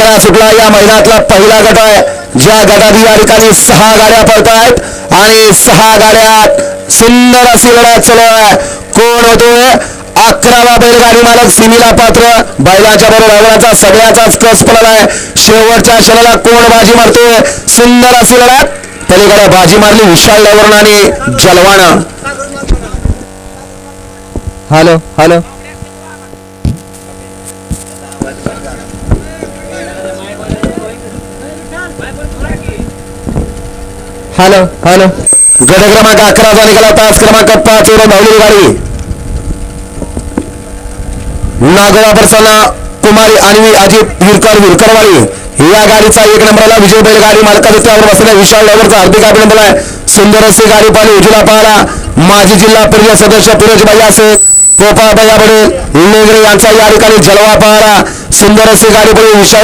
अकरा सुटला. या मैदानातला पहिला गट आहे. ज्या गटात या ठिकाणी सहा गाड्या पडतायत आणि सहा गाड्यात सुंदर अशी लढत चालू आहे. कोण होतोय अकरावा बैलगाडी मालक सिमीला पात्र. बैलाच्या बरोबर बैलाचा सगळ्याचाच कस पडला आहे. शेवटच्या क्षणाला कोण बाजी मारतोय? सुंदर अशी लढत पलीकडे बाजी मारली विशाल डायवरण आणि जलवाना हॅलो हॅलो. Hello hello. गट क्रमांक अकराचा निघाला तास क्रमांक पाच वर धावलेली गाडी. नागोळा परसाला कुमारी आणि अजित हिरकर हिरकरवाडी. या गाडीचा एक नंबरला विजय बैल गाडी मालकाच्या त्यावर बसलेल्या विशाल ड्रायव्हरचा हार्दिक अभिनंदन आहे. सुंदर असे गाडी पाहिली उजला पाहिला माजी जिल्हा परिषद सदस्य फिरोज भाई असे गोपाळ भैया बडे लेगरे यांचा या ठिकाणी जलवा पाहिला सुंदर असे गाडी पाहिली विशाल